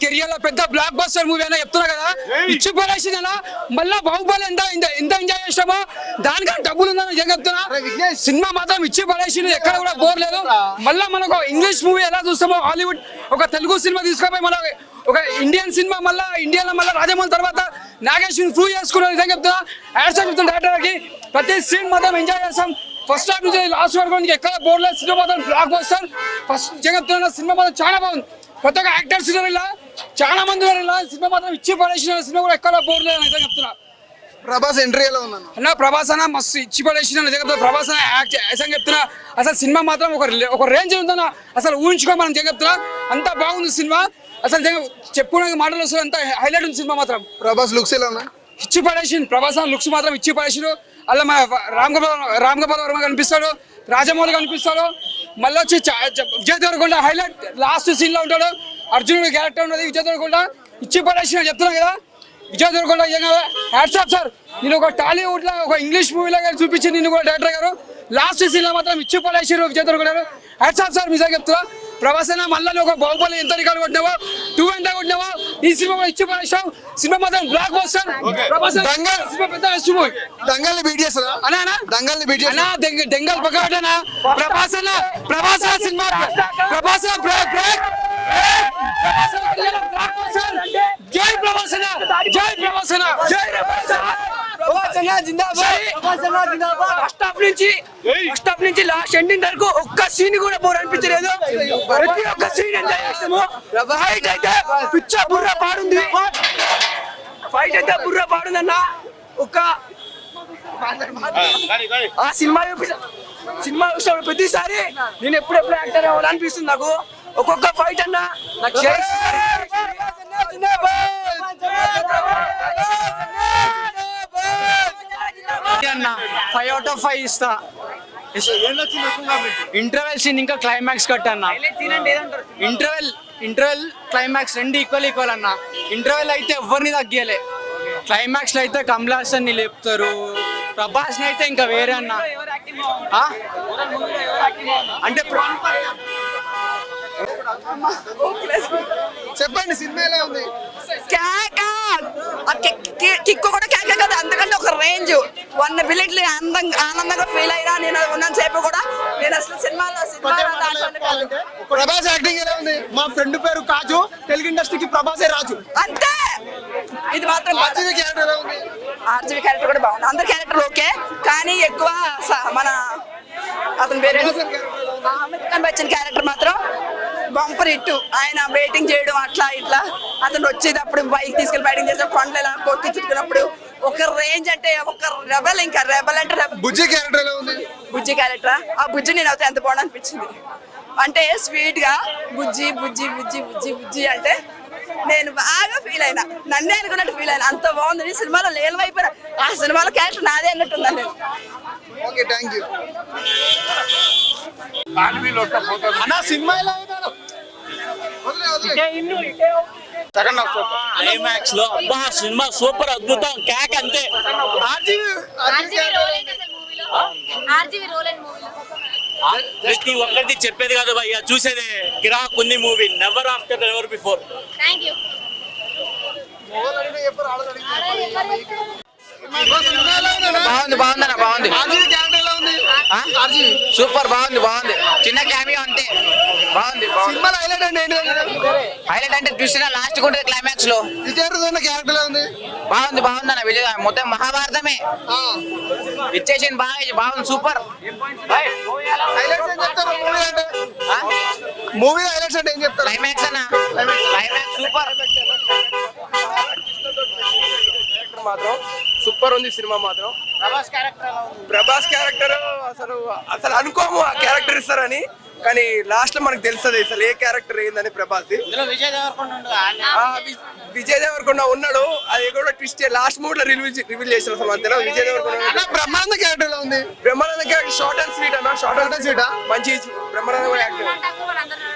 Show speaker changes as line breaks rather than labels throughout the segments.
కెరియర్లో పెద్ద block buster movie అయినా చెప్తున్నా కదా. ఇచ్చి పడేసింది అన్న మళ్ళా బాహుబలి ఎంత ఎంత ఎంజాయ్ చేసామో దానికన్నా డబ్బులు ఉందని చెప్తున్నా. సినిమా మాత్రం ఇచ్చి పడేసింది ఎక్కడ కూడా బోర్ లేదు. మళ్ళా మనకు ఇంగ్లీష్ మూవీ ఎలా చూస్తామో హాలీవుడ్ ఒక తెలుగు సినిమా తీసుకుపోయి మన ఒక ఇండియన్ సినిమా మళ్ళా ఇండియన్ మళ్ళీ రాజమౌళి తర్వాత నాగేశ్వరి ప్రూవ్ చేసుకున్న నిజంగా చెప్తున్నా. యాడ్స్ చెప్తున్నా డైరెక్టర్కి ప్రతి సీన్ మాత్రం ఎంజాయ్ చేస్తాం. ఫస్ట్ హాఫ్ నుంచి లాస్ట్ వరకు ఎక్కడ బోర్ లేదు సినిమా మాత్రం బ్లాక్ బస్టర్ ఫస్ట్ చెప్తున్నా సినిమా మాత్రం చాలా బాగుంది. కొత్తగా యాక్టర్స్ ఇలా. చాలా మంది ఇలా. సినిమా మాత్రం ఇచ్చి పడేసిన సినిమా కూడా ఎక్కడ బోర్ లేదు నిజంగా చెప్తున్నా.
ప్రభాస్ ఎంట్రీ ఎలా ఉందన్న?
అన్న ప్రభాస్ అన్న మస్తు ఇచ్చి పడేసిన నిజంగా చెప్తున్నా. ప్రభాస్ అన్న నిజంగా చెప్తున్నా. అసలు సినిమా మాత్రం ఒక ఒక రేంజ్ ఉందన్న. అసలు ఊహించుకో మనం చెప్తున్నా. అంత బాగుంది సినిమా. అసలు చెప్పుకోవడానికి మాటలు వస్తుంది అంత హైలైట్ ఉంది సినిమా మాత్రం.
ప్రభాస్ లుక్స్ ఎలా ఉన్నాయి
ఇచ్చి పడేసింది ప్రభాస్ లుక్స్ మాత్రం ఇచ్చి పడేసిండు. అలా మన రామ్ గోపాల్ రామ్ గోపాల్ వర్మ కనిపిస్తాడు. రాజమౌళి కనిపిస్తాడు. మళ్ళీ వచ్చి చ- చ- విజయ్ దేవరకొండ హైలైట్ లాస్ట్ సీన్లో ఉంటాడు. అర్జునుడు క్యారెక్టర్ ఉన్నది విజయ్ దేవరకొండ. ఇచ్చి పడేసిన చెప్తున్నా కదా. విజయ్ దేవరకొండ హ్యాట్సాప్ సార్ నేను ఒక టాలీవుడ్లో ఒక ఇంగ్లీష్ మూవీ లాగా చూపించింది నేను కూడా డైరెక్టర్ గారు. లాస్ట్ సీన్లో మాత్రం ఇచ్చి పడేసారు Vijay Devarakonda hats off sir నిజంగా చెప్తున్నా. ప్రభాస్ అయినా మళ్ళీ ఒక బాహుబలి ఎంత రికార్డు కొట్టినావో? టూ ఎంత కొట్టినావో? ఈ సినిమా ఇచ్చి పడేసాం సినిమా మాత్రం బ్లాక్ బస్టర్
దంగల్.
సినిమా పెద్ద మూవీ
దంగల్ని బీట్ చేస్తుందా
అన్నా అన్నా.
దంగల్ని బీట్ చేస్తా
దెంగ దెంగల్ పక్కన ప్రభాస్ అన్న ప్రభాస్ సినిమా. ప్రభాస్ అన్న పిల్లల బ్లాక్ బస్టర్ జై ప్రభాస్ అన్న జై ప్రభాస్ అన్న జై ప్రభాస్ ఫస్ట్ హాఫ్ నుంచి ఫస్ట్ హాఫ్ నుంచి లాస్ట్ ఎండింగ్ వరకు ఒక్క సీన్ కూడా బోర్ అనిపించలేదు. ప్రతి ఒక్క సీన్ ఎంజాయ్ చేస్తాము ఫైట్ అయితే పిచ్చ బుర్ర పాడుంది. ఫైట్ అయితే బుర్ర పాడుందన్న ఒక్క ఆ సినిమా సినిమా చూసినప్పుడు ప్రతిసారి నేను ఎప్పుడెప్పుడు యాక్టర్ అవ్వాలనిపిస్తుంది నాకు. ఒక్కొక్క ఫైట్ అన్న నాకు
అన్న ఫైవ్ అవుట్ ఆఫ్ ఫైవ్ ఇస్తా ఇంటర్వెల్ సీన్ ఇంకా క్లైమాక్స్ కట్ అన్న ఇంటర్వెల్ ఇంటర్వెల్ క్లైమాక్స్ రెండు ఈక్వల్ ఈక్వల్ అన్న. ఇంటర్వెల్ అయితే ఎవరిని తగ్గియలే క్లైమాక్స్లో అయితే కమల్ హాసన్ని లేపుతారు. ప్రభాస్ అయితే ఇంకా వేరే అన్న. ఆ? అంటే
చెప్పండి సినిమా ఎలా ఉంది?
కేక ఆ? కిక్- కి- కిక్ కూడా కేక కదా అంతకంటే ఒక రేంజ్. వన్ బిలిట్లు అందంగా ఆనందంగా ఫీల్ అయినా నేను ఉన్నంత సేపు కూడా నేను అసలు సినిమాలో.
ప్రభాస్ యాక్టింగ్ ఎలా ఉంది?
మా ఫ్రెండ్ పేరు కాజు తెలుగు ఇండస్ట్రీకి ప్రభాసే రాజు.
అంతే! ఇది మాత్రం.
అర్జున్ క్యారెక్టర్
ఆర్జీవి క్యారెక్టర్ కూడా బాగుంది. అందరి క్యారెక్టర్ ఓకే కానీ ఎక్కువ మన అతని పేరు అమితాబ్ బచ్చన్ క్యారెక్టర్ మాత్రం బంపర్ ఇట్టు. ఆయన వెయిటింగ్ చేయడం అట్లా ఇట్లా. అతను వచ్చేటప్పుడు బైక్ తీసుకెళ్ళి బయటకు చేసే కొండలు ఇలా కొట్టి చుట్టుకున్నప్పుడు ఒక రేంజ్ అంటే ఒక రెబల్ ఇంకా రెబల్ అంటే
బుజ్జి క్యారెక్టర్ ఎలా ఉంది?
బుజ్జి క్యారెక్టర్ ఆ? బుజ్జి నేను అయితే ఎంత బాగుంది అనిపించింది అంటే స్వీట్గా బుజ్జి బుజ్జి బుజ్జి బుజ్జి బుజ్జి అంటే నేను బాగా ఫీల్ అయినా. నన్నే అనుకున్నట్టు ఫీల్ అయినా. అంత బాగుంది. ఈ సినిమాలో లేని అయిపోయినా ఆ సినిమాలో క్యారెక్టర్ నాదే అన్నట్టుందా నేను.
ఓకే థ్యాంక్ యూ
అన్న సినిమా ఎలా అన్న?
వదిలే. వదిలే
క్లైమాక్స్లో అబ్బా సినిమా సూపర్ అద్భుతం క్యాక్ అంతే. ప్రతి ఒక్కరిది చెప్పేది కాదు భయ్య చూసేదే కిరాక్ ఉంది movie never after ever before
బాగుంది బాగుందన్న బాగుంది
ఆర్జీవి క్యారెక్టర్ ఎలా ఉంది ఆర్జీవి
సూపర్ బాగుంది బాగుంది. చిన్న క్యామియో అంతే. బాగుంది
సినిమాలో హైలైట్ అంటే ఏంటి
హైలైట్ అంటే చూసిన లాస్ట్ ఉంటుంది క్లైమాక్స్లో.
విజయ్ క్యారెక్టర్ ఉంది.
బాగుంది బాగుంది అన్న విజయ్. మొత్తం మహాభారతమే.
ఆ,
ఇచ్చేసింది బాగా బాగుంది సూపర్.
మూవీ అంటే? మూవీ హైలైట్స్ అంటే ఏం చెప్తారు?
క్లైమాక్స్ అన్న. Climax super.
మాత్రం సూపర్ ఉంది సినిమా మాత్రం. ప్రభాస్ క్యారెక్టర్ అసలు అసలు అనుకోము ఆ క్యారెక్టర్ ఇస్తారని. కానీ లాస్ట్లో మనకు తెలుస్తుంది అసలు ఏ క్యారెక్టర్ ఏందని ప్రభాస్ విజయ్ దేవరకొండ ఉన్నాడు అది కూడా ట్విస్ట్ లాస్ట్ మూడ్లో రివీల్ రివీల్ చేసిన అసలు అంతేనా? విజయ్ దేవరకొండ
బ్రహ్మానంద క్యారెక్టర్ ఉంది?
Brahmananda character short and sweet అన్న షార్ట్ అండ్ స్వీట్ మంచి బ్రహ్మానంద కూడా యాక్టర్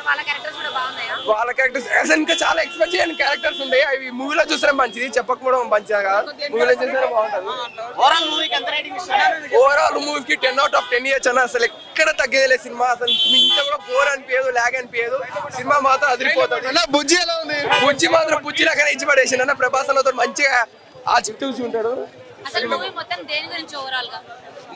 వాళ్ళ క్యారెక్టర్స్ కూడా బాగున్నాయా?
వాళ్ళ క్యారెక్టర్స్ అసలు ఇంకా చాలా ఎక్స్పెక్ట్ చేయని క్యారెక్టర్స్ ఉంటాయి అవి మూవీలో చూస్తే మంచిది చెప్పకపోవడం మంచిగా కాదు. మూవీలో చూస్తే బాగుంటుంది. ఓవరాల్ మూవీకి ten out of ten years అన్న అసలు ఎక్కడ తగ్గేదిలే సినిమా. అసలు ఇంత కూడా బోర్ అనిపించదు లాగ్ అనిపించదు సినిమా మాత్రం అదిరిపోతుంది.
అన్న బుజ్జి ఎలా ఉంది?
బుజ్జి మాత్రం బుజ్జి లాగానే ఇచ్చి పడేసి అన్న. ప్రభాస్ అన్నతో మంచిగా ఆ చూసి ఉంటాడు
అసలు మూవీ మొత్తం దేని గురించి ఓవరాల్గా?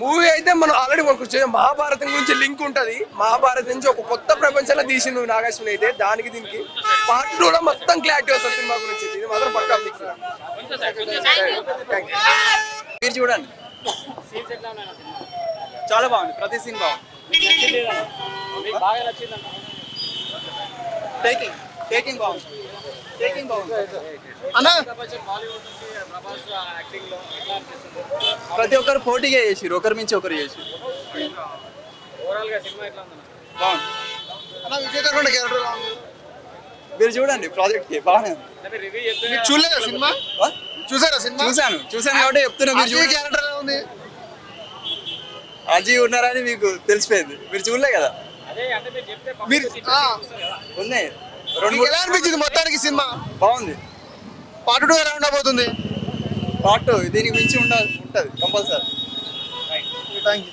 మూవీ అయితే మనం ఆల్రెడీ మనకు వచ్చేది మహాభారతం గురించి లింక్ ఉంటది. మహాభారతం నుంచి ఒక కొత్త ప్రపంచంలో తీసిండు నాగార్జున అయితే దానికి దీనికి పార్ట్ టూ లో మొత్తం క్లారిటీ వస్తుంది సినిమా గురించి. ఇది మాత్రం పక్కా ఫిక్స్
మీరు చూడండి. చాలా బాగుంది. ప్రతి సీన్ బాగుంది. టేకింగ్ టేకింగ్ బాగుంది.
అన్న
ప్రతి ఒక్కరు పోటీగా చేసిరు ఒకరి మించి ఒకరు చేసి మీరు చూడండి ప్రాజెక్ట్కి బాగానే ఉంది.
మీరు చూడలేదా సినిమా? చూసారా సినిమా?
చూశాను చూశాను కాబట్టి చెప్తున్నా మీరు
క్యారెక్టర్ ఉంది?
అజీ ఉన్నారని మీకు తెలిసిపోయింది. మీరు చూడలే కదా?
మీరు
ఉన్నాయి. రెండు
ఎలా అనిపించింది మొత్తానికి సినిమా?
బాగుంది.
పార్ట్ టూ ఎలా ఉండబోతుంది?
పార్ట్ దీనికి మించి ఉండాలి ఉంటది కంపల్సరీ.
థ్యాంక్ యూ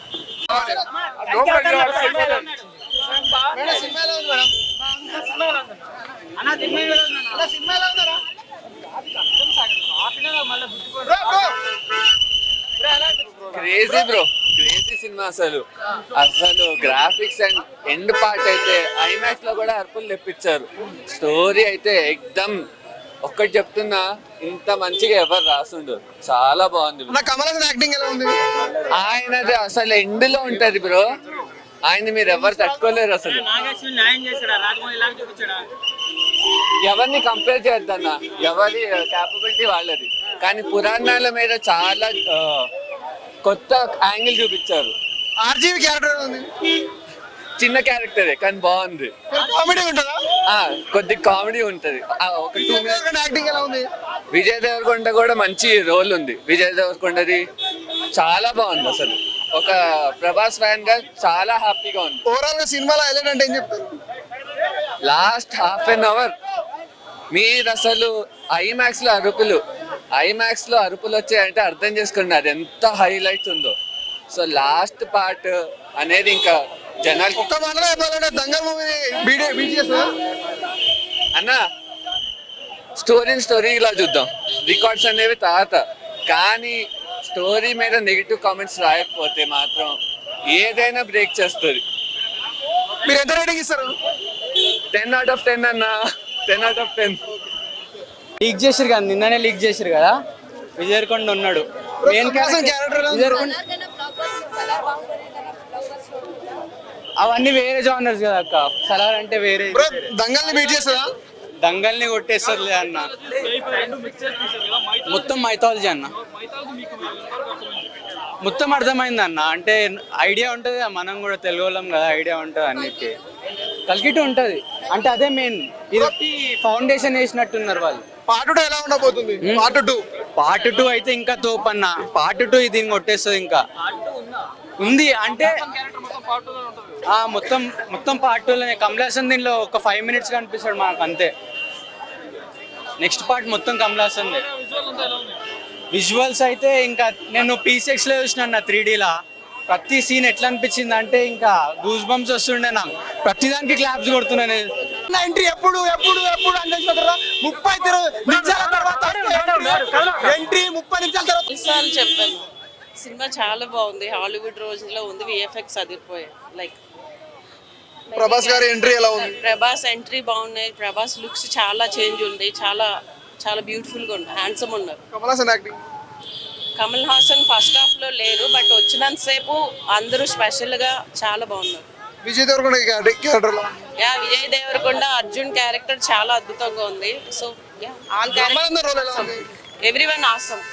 మేడం సినిమా ఎలా ఉంది మేడం. సినిమా ఎలా ఉందరా?
క్రేజీ బ్రో సినిమా అసలు. అసలు గ్రాఫిక్స్ అండ్ ఎండ్ పార్ట్ అయితే ఐమాక్స్లో కూడా అర్పులు తెప్పించారు. స్టోరీ అయితే ఎక్దమ్ ఒక్కటి చెప్తున్నా ఇంత మంచిగా ఎవరు రాసుండు చాలా బాగుంది bro.
అన్న కమల్ హాసన్ యాక్టింగ్ ఎలా ఉంది?
ఆయనది అసలు ఎండ్లో ఉంటది బ్రో ఆయన మీరు ఎవరు తట్టుకోలేరు అసలు. ఎవరిని కంపేర్ చేద్దన్న ఎవరి క్యాపబిలిటీ వాళ్ళది. కానీ పురాణాల మీద చాలా కొత్త యాంగిల్ చూపించారు.
ఆర్జీవి క్యారెక్టర్ ఉంది.
చిన్న క్యారెక్టరే కానీ బాగుంది.
కామెడీ ఉంటుందా?
కొద్ది కామెడీ ఉంటది. ఆ, ఒక టూ
యాక్టింగ్ ఎలా ఉంది?
విజయ్ దేవరకొండ కూడా మంచి రోల్ ఉంది. విజయ్ దేవరకొండది చాలా బాగుంది అసలు. ఒక ప్రభాస్ ఫ్యాన్గా చాలా హ్యాపీగా ఉంది.
ఓవరాల్గా సినిమాలో హైలైట్ అంటే ఏం చెప్తారు?
లాస్ట్ హాఫ్ అన్ అవర్ మీరు అసలు ఐమాక్స్లో అరుపులు. ఐమాక్స్లో అరుపులు వచ్చాయంటే అర్థం చేసుకోండి అది ఎంత హైలైట్ ఉందో. సో లాస్ట్ పార్ట్ అనేది ఇంకా జనాలు
ఒక్క మాటలో చెప్పాలంటే దంగల్ మూవీ బీడే బీటీఎస్
అన్న స్టోరీని స్టోరీ ఇలా చూద్దాం. రికార్డ్స్ అనేవి తర్వాత కానీ స్టోరీ మీద నెగిటివ్ కామెంట్స్ రాయకపోతే మాత్రం ఏదైనా బ్రేక్ చేస్తుంది.
మీరు ఎంత రేటింగ్ ఇస్తారు?
టెన్ అవుట్ ఆఫ్ టెన్ అన్న. Ten out of ten
leak చేసిరు కదా నిన్ననే లీక్ చేసిరు కదా? విజయకొండ ఉన్నాడు. మెయిన్? విజయకొండ అవన్నీ వేరే జానర్స్ కదా అక్క. సలార్ అంటే వేరే.
బ్రో దంగల్ని బీట్ చేస్తుందా?
దంగల్ని కొట్టేస్తుంది అన్న. మొత్తం మైథాలజీ అన్న. మొత్తం అర్థమైంది అన్న. అంటే ఐడియా ఉంటుంది మనం కూడా తెలుగు వాళ్ళం కదా ఐడియా ఉంటుంది అన్నిటికీ. కలిగిట్టు ఉంటుంది. అంటే అదే మెయిన్ ఇది ఫౌండేషన్ వేసినట్టున్నారు వాళ్ళు.
పార్ట్ టూ ఎలా ఉండబోతుంది? Part two.
పార్ట్ టూ అయితే ఇంకా తోపన్న పార్ట్ టూ ఇది కొట్టేస్తుంది ఇంకా. ఉంది అంటే మొత్తం మొత్తం పార్ట్ టూలోనే. కమలాసన్ దీనిలో ఒక ఫైవ్ మినిట్స్ కనిపిస్తాడు మనకు అంతే. నెక్స్ట్ పార్ట్ మొత్తం కమలాసన్ విజువల్స్ అయితే ఇంకా నేను పీసెక్స్లో చూసిన నా త్రీ లా. ప్రతి సీన్ ఎట్లా అనిపించింది అంటే ఇంకా గూస్ బంప్స్ వస్తుండే నాకు. ప్రతి దానికి క్లాప్స్ కొడుతున్నా నేను
ఎంట్రీ ఎప్పుడు ఎప్పుడు ఎప్పుడు అందేశ్వర ముప్పై తిరు- నిమిషాల తర్వాత ఎంట్రీ ముప్పై నిమిషాల తర్వాత
చెప్పాను సినిమా చాలా బాగుంది. హాలీవుడ్ రోజుల్లో ఉంది విఎఫ్ఎక్స్ అదిరిపోయాయి లైక్
ప్రభాస్ గారి ఎంట్రీ ఎలా ఉంది?
ప్రభాస్ ఎంట్రీ బాగున్నాయి. ప్రభాస్ లుక్స్ చాలా చేంజ్ ఉంది. చాలా చాలా బ్యూటిఫుల్గా ఉన్నారు హ్యాండ్సమ్ ఉన్నారు.
కమల్ హాసన్ యాక్టింగ్
కమల్ హాసన్ ఫస్ట్ హాఫ్లో లేరు బట్ వచ్చినంతసేపు అందరూ స్పెషల్గా చాలా బాగున్నారు.
Vijay Devarakonda character
yeah Vijay Devarakonda Arjun character చాలా అద్భుతంగా ఉంది. సో యా ఆల్
ఉంది?
Everyone awesome